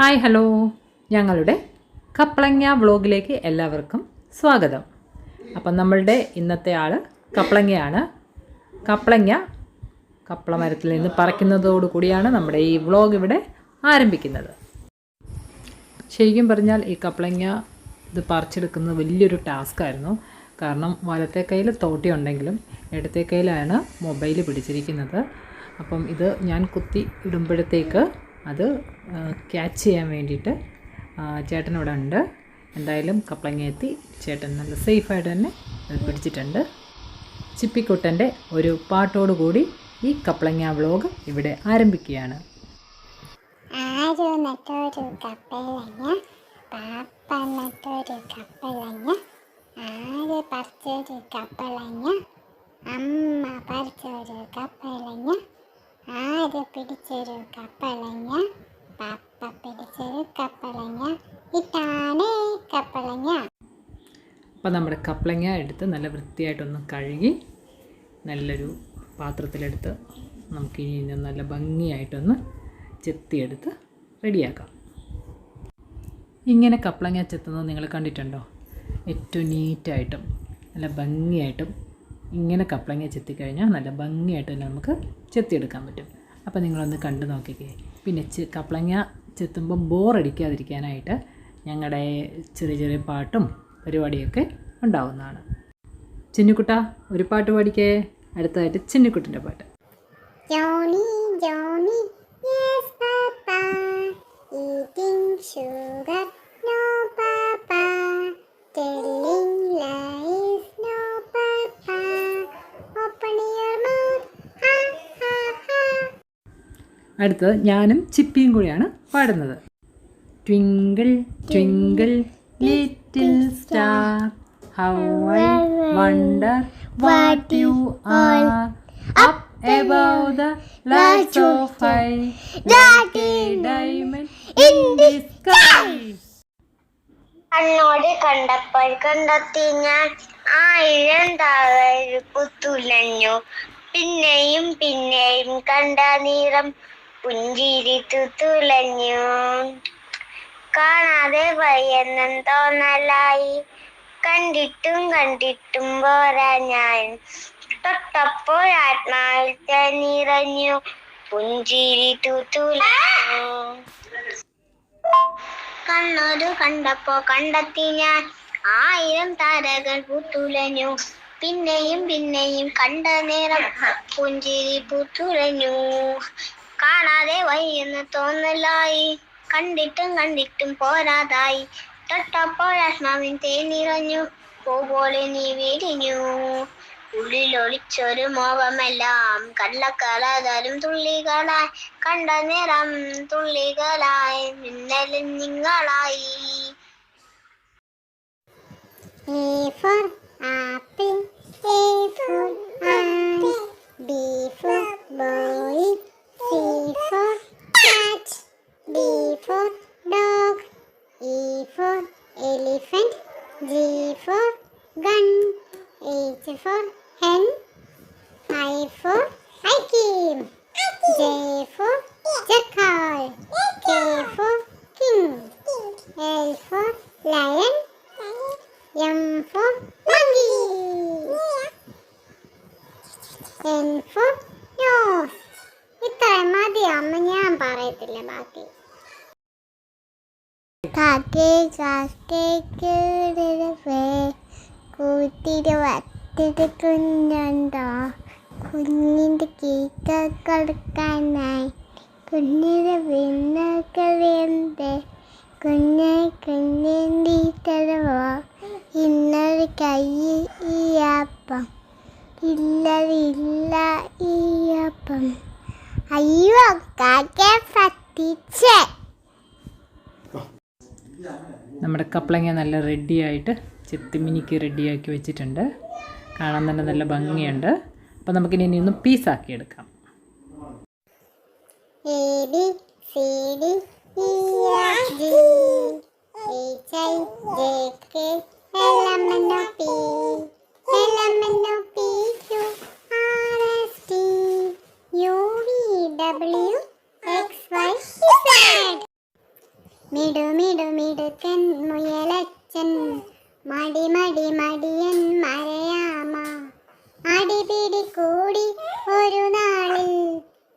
Hi hello. ഞങ്ങളുടെ കപ്ലങ്ങ വ്ളോഗിലേക്ക് എല്ലാവർക്കും സ്വാഗതം. അപ്പം നമ്മളുടെ ഇന്നത്തെ ആൾ കപ്ലങ്ങയാണ്. കപ്ലങ്ങ കപ്പളമരത്തിൽ നിന്ന് പറിക്കുന്നതോടു കൂടിയാണ് നമ്മുടെ ഈ വ്ളോഗ് ഇവിടെ ആരംഭിക്കുന്നത്. ശരിക്കും പറഞ്ഞാൽ ഈ കപ്ലങ്ങ ഇത് പറിച്ചെടുക്കുന്നത് വലിയൊരു ടാസ്ക്കായിരുന്നു കാരണം വലത്തെ കയ്യിൽ തോട്ടി ഉണ്ടെങ്കിലും ഇടത്തെ കയ്യിലാണ് മൊബൈൽ പിടിച്ചിരിക്കുന്നത്. അപ്പം ഇത് ഞാൻ കുത്തി ഇടുമ്പോഴത്തേക്ക് അത് ക്യാച്ച് ചെയ്യാൻ വേണ്ടിയിട്ട് ചേട്ടനിവിടെ ഉണ്ട് എന്തായാലും കപ്ലങ്ങ എത്തി ചേട്ടൻ നല്ല സേഫായിട്ട് തന്നെ അത് പിടിച്ചിട്ടുണ്ട്. ചിപ്പിക്കുട്ടന്റെ ഒരു പാട്ടോടുകൂടി ഈ കപ്ലങ്ങ വ്ളോഗ് ഇവിടെ ആരംഭിക്കുകയാണ്. ആരു നട്ടൊരു കപ്പലങ്ങ പാപ്പ നട്ടൊരു കപ്പലങ്ങ ആര് അമ്മ പറിച്ചൊരു കപ്പലങ്ങ ആര് പിടിച്ചൊരു കപ്പളങ്ങ? പാപ്പ പിടിച്ചൊരു കപ്പളങ്ങ. ഇതാണേ കപ്പളങ്ങ. അപ്പോൾ നമ്മുടെ കപ്പളങ്ങ എടുത്ത് നല്ല വൃത്തിയായിട്ടൊന്ന് കഴുകി നല്ലൊരു പാത്രത്തിലെടുത്ത് നമുക്ക് ഇനി നല്ല ഭംഗിയായിട്ടൊന്ന് ചെത്തിയെടുത്ത് റെഡിയാക്കാം. ഇങ്ങനെ കപ്പളങ്ങ ചെത്തുന്നത് നിങ്ങൾ കണ്ടിട്ടുണ്ടോ? ഏറ്റവും നീറ്റായിട്ടും നല്ല ഭംഗിയായിട്ടും ഇങ്ങനെ കപ്ലങ്ങ ചെത്തിക്കഴിഞ്ഞാൽ നല്ല ഭംഗിയായിട്ട് തന്നെ നമുക്ക് ചെത്തിയെടുക്കാൻ പറ്റും. അപ്പോൾ നിങ്ങളൊന്ന് കണ്ടു നോക്കിക്കേ. പിന്നെ കപ്ലങ്ങ ചെത്തുമ്പോൾ ബോറടിക്കാതിരിക്കാനായിട്ട് ഞങ്ങളുടെ ചെറിയ ചെറിയ പാട്ടും പരിപാടിയൊക്കെ ഉണ്ടാവുന്നതാണ്. ചിന്നുക്കുട്ട ഒരു പാട്ട് പാടിക്കേ. അടുത്തതായിട്ട് ചിന്നുക്കുട്ടിന്റെ പാട്ട്. Johnny Johnny yes Papa. Eating sugar, അടുത്തത് ഞാനും ചിപ്പിയും കൂടിയാണ് പാടുന്നത്. Twinkle twinkle little star how I wonder what you are up above the high like a diamond in the sky കണ്ണോട് കണ്ടപ്പോൾ കണ്ടെത്തി ഞാൻ ആയിരം താഴെ തുലഞ്ഞു പിന്നെയും പിന്നെയും കണ്ട നിറം പുഞ്ചിരി തുലഞ്ഞു. കാണാതെ വയ്യെന്നും തോന്നലായി. കണ്ടിട്ടും കണ്ടിട്ടും പോരാ ഞാൻ. തൊട്ടപ്പോൾ ആത്മാവിൽ പുഞ്ചിരി തുലഞ്ഞു. കണ്ണൊരു കണ്ടപ്പോ കണ്ടെത്തി ഞാൻ. ആയിരം താരകൾ പൂത്തുലഞ്ഞു. പിന്നെയും പിന്നെയും കണ്ട നേരം പുഞ്ചിരി പൂത്തുലഞ്ഞു കാണാതെ വയ്യെന്ന് തോന്നലായി. കണ്ടിട്ടും കണ്ടിട്ടും പോരാതായി. തൊട്ടപ്പോൾ ആത്മാവിൻ തേനിറഞ്ഞു. പോലെ നീ വിരിഞ്ഞു. ഉള്ളിലൊളിച്ചൊരു മോഹമെല്ലാം. കള്ളക്കളതരും തുള്ളികളായി. കണ്ട നിറം തുള്ളികളായി. മിന്നലും നിങ്ങളായി. A for for elephant, G for gun, H for hen, I for hiking, J for jackal, K for king, L for lion, M for monkey, N for nose. ഇത്രയും മതി ഞാൻ പറയത്തില്ല ബാക്കി കാക്കേ കാക്കേ കൂട്ടിട്ട് വട്ടിട്ട് കുഞ്ഞുണ്ടോ കുഞ്ഞിന്റെ കീക്ക കൊടുക്കാനായി കുഞ്ഞിന്റെ വിണ്ണക്കളിയുണ്ട് കുഞ്ഞെ കുഞ്ഞിന്റെ തരുവോ? ഇന്നൊരു കൈ ഈയപ്പം ഇല്ലതില്ല ഈ അയ്യോ കാക്കെ പറ്റിച്ചേ. നമ്മുടെ കപ്ലങ്ങ നല്ല റെഡിയായിട്ട് ചെത്തിമിനിക്ക് റെഡിയാക്കി വെച്ചിട്ടുണ്ട്. കാണാൻ തന്നെ നല്ല ഭംഗിയുണ്ട്. അപ്പോൾ നമുക്കിനി ഇനി ഒന്ന് പീസാക്കി എടുക്കാം. A B C D E F G H I J K L M N O P L M N O P Q R S T U V W X Y Z. മിടുമിടുമിടുക്കൻ മുയലച്ചൻ മടി മടി മടിയൻ മരയാമ അടിപിടി കൂടി ഒരു നാളിൽ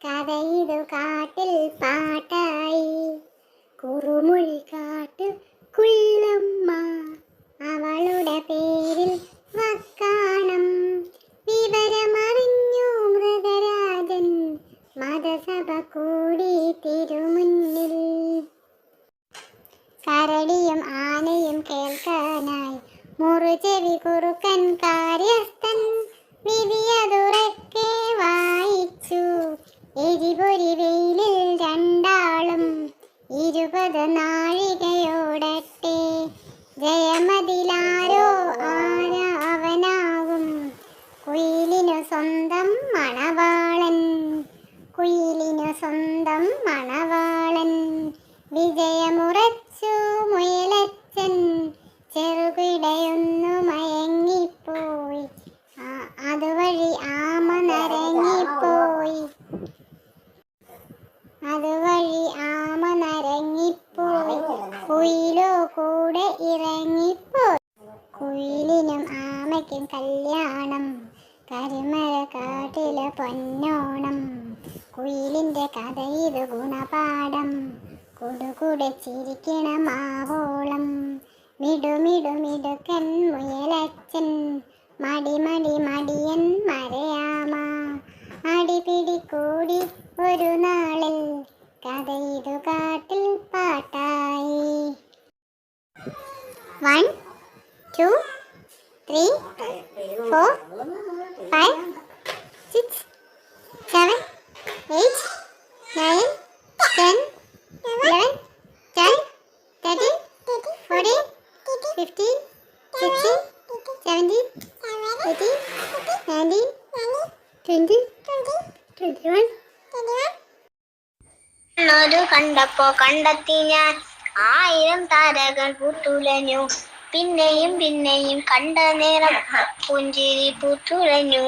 കഥ ഇതു കാട്ടിൽ പാട്ടായി. കുറുമൊഴി കാട്ട് കുല്ലമ്മ അവളുടെ പേരിൽ വക്കാണം. വിവരമറിഞ്ഞു മൃഗരാജൻ. മതസഭ കൂടി തിരുമുന്നിൽ. കരടിയും ആനയും കേൾക്കാനായി മുറുചെവി കുറുക്കൻ കാര്യസ്ഥൻ な കുടുകുടെ ചിരിക്കണം ആവോളം മിടുമിടുമിടുക്കൻ മുയലച്ചൻ മടി മടി മടിയൻ മരയാമ. അടിപിടി കൂടി ഒരു നാളിൽ കഥയിതു കാട്ടിൽ പാട്ടായി. One two three four five six seven eight nine ten eleven twelve thirteen fourteen fifteen sixteen seventeen eighteen nineteen twenty twenty one ഒരു കണ്ടപ്പോ കണ്ടെത്തി ഞാൻ. ആയിരം താരകൾ പൂത്തുലഞ്ഞു. പിന്നെയും പിന്നെയും കണ്ട നേരം പുഞ്ചിരി പൂത്തുലഞ്ഞു.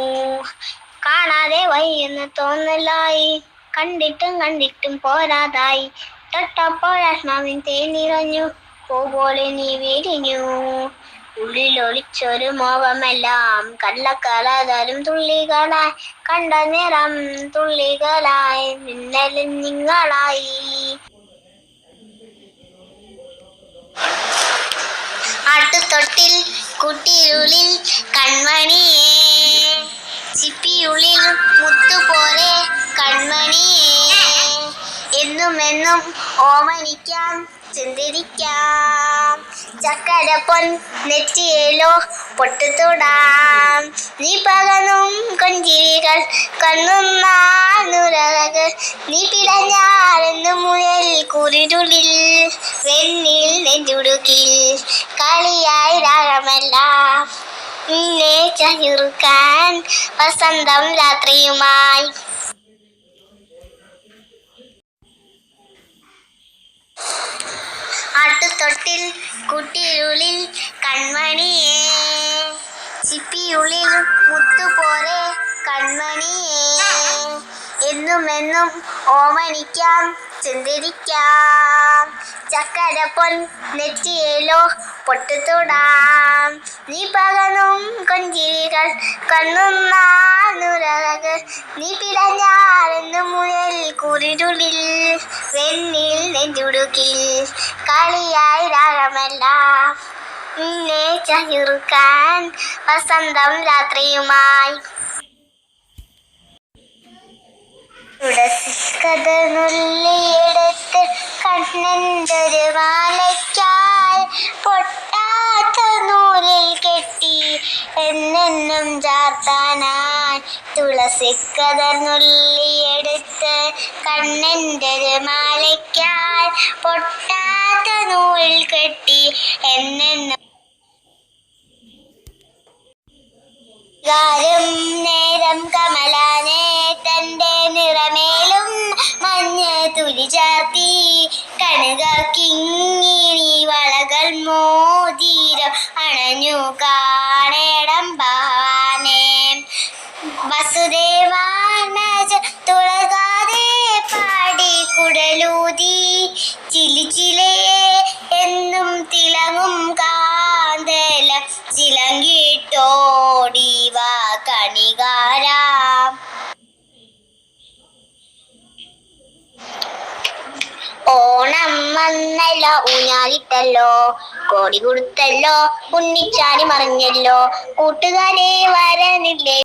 കാണാതെ വയ്യെന്ന് തോന്നലായി. കണ്ടിട്ടും കണ്ടിട്ടും പോരാതായി. തൊട്ടപ്പോഴാത്മാവിൻ തേൻ നിറഞ്ഞു. പോലെ നീ വിരിഞ്ഞു. ഉള്ളിലൊളിച്ചൊരു മോഹമെല്ലാം. കള്ളക്കലാതാലും തുള്ളികളായി. കണ്ട നിറം തുള്ളികളായി. മിന്നലും നിങ്ങളായി. ആട്ടുതൊട്ടിൽ കുട്ടിയുള്ളിൽ കൺമണിയേ. ചിപ്പിയുള്ളിൽ മുത്തുപോലെ കൺമണിയേ. എന്നും എന്നും ഓമനിക്കാം ചിന്തിരിക്കാം. ചക്കരപ്പൊൻ നെറ്റിയേലോ പൊട്ടുതൊടാം നീ പകനും കൊഞ്ചിരികൾ കണ്ണും നാനുരകൾ. നീ പിടഞ്ഞാറെന്നു മുയൽ കുറിരുളിൽ വെണ്ണിൽ നെഞ്ചുടുക്കിൽ. കളിയായി രാഗമെല്ലാം നിന്നെ ചഞ്ഞുറുക്കാൻ വസന്തം രാത്രിയുമായി ആട്ടുതൊട്ടിൽ കുട്ടിയുള്ളിൽ കൺമണിയേ ചിപ്പിയുള്ളിൽ മുത്തുപോലെ കൺമണിയേ എന്നും എന്നും ഓമനിക്കാം ചിന്തിരിക്കാം. ചക്കരപ്പൊൻ നെറ്റിയേലോ പൊട്ടുതൊടാം. നീ പകനും കൊഞ്ചിരികൾ കണ്ണുന്നാനുരകൾ നീ പിടഞ്ഞാടുന്നു മുയൽ കുറിരുളിൽ വെണ്ണിൽ നെഞ്ചുടുക്കിൽ കളിയായി രാഗമെല്ലാം നിന്നെ ചയുറുക്കാൻ വസന്തം രാത്രിയുമായി. കഥ കണ്ണന്റെ മാലയ്ക്കാൽ പൊട്ടാത്ത നൂലിൽ കെട്ടി. എന്നെന്നും കണ്ണന്റൊരു മാലയ്ക്കാൽ പൊട്ടാത്ത നൂലിൽ കെട്ടി. എന്നെന്നും നേരം കമലാനെ ജാതി കണക കിങ്ങിണി വളകൾ മോതിരം അണഞ്ഞു കാണേടം ഭവാനേ വസുദേവാനജ തുളകാതെ പാടി കുടലൂതി ചിലിച്ചിലയെ എന്നും തിളങ്ങും കാന്തല. ചിലങ്കിട്ടോടിവ കണിക ഓണം വന്നല്ലോ ഊഞ്ഞാലിട്ടല്ലോ കോടി കൊടുത്തല്ലോ ഉണ്ണിച്ചാടി മറിഞ്ഞല്ലോ കൂട്ടുകാരെ വരനില്ലേ.